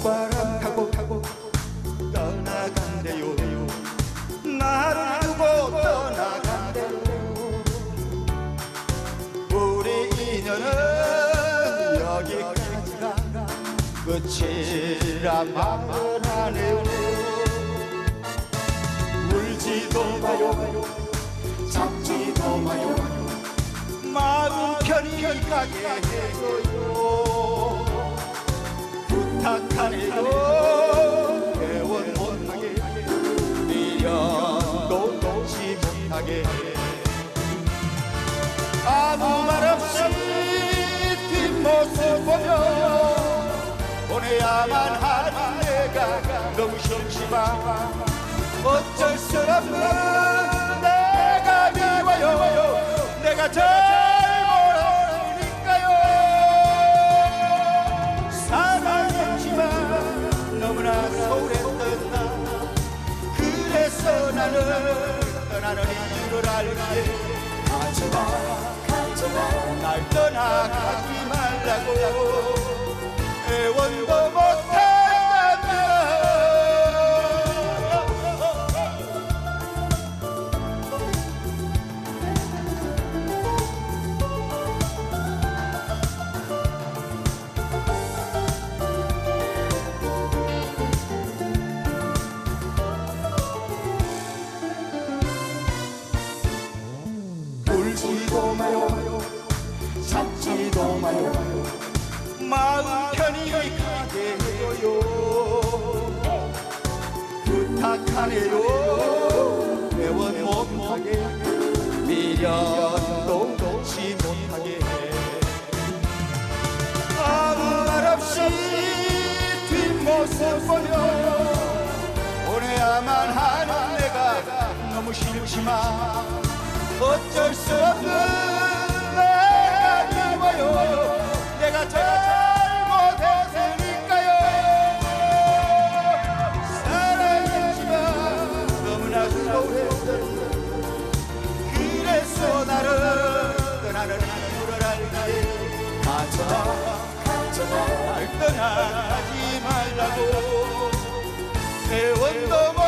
꽃바람 타고 타고 떠나간대요. 나를 두고 떠나간대요. 우리 인연은 여기까지가 끝이라 말을 하네요. 울지도 마요. 잡지도 마요. 마음 편히 가게 해줘요. 뒷모습 보며 보내야만 하는 내가 너무 심심한 어쩔 수 없는 내가 미워요. 내가 잘못했으니까요. 사랑했지만 너무나 소홀했던 나 그래서 나는 떠나는 이유를 알게 가지마 가지마 날 떠나가지 울지도 마요. 잡지도 마요. 마음 편히 가게 해줘요. 부탁하네요. 애원 못하게 미련도 놓지 못하게 아무 말 없이 뒷모습 보며 보내야만 하는 내가 너무 싫지만 어쩔 수 없는 내가 미워요. 내가 잘못했으니까요. 사랑했지만 너무나 소홀했던 그래서 나를 떠나는 이유를 알게 가자. 날 떠나지 말라고. 애원도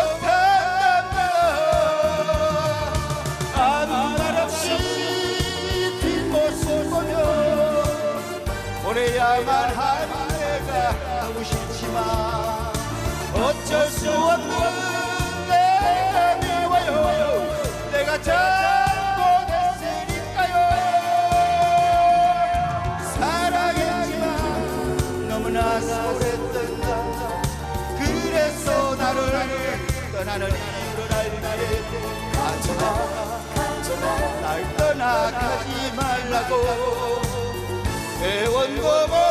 보내야만 하는 내가 너무 싫지만 어쩔 수 없는 내가 미워요. 내가 잘못했으니까요. 사랑했지만 너무나 소홀했던 나 그래서 나를 떠나는 이유를 알게 가지마 가지마. 날 떠나가지 말라고 애원도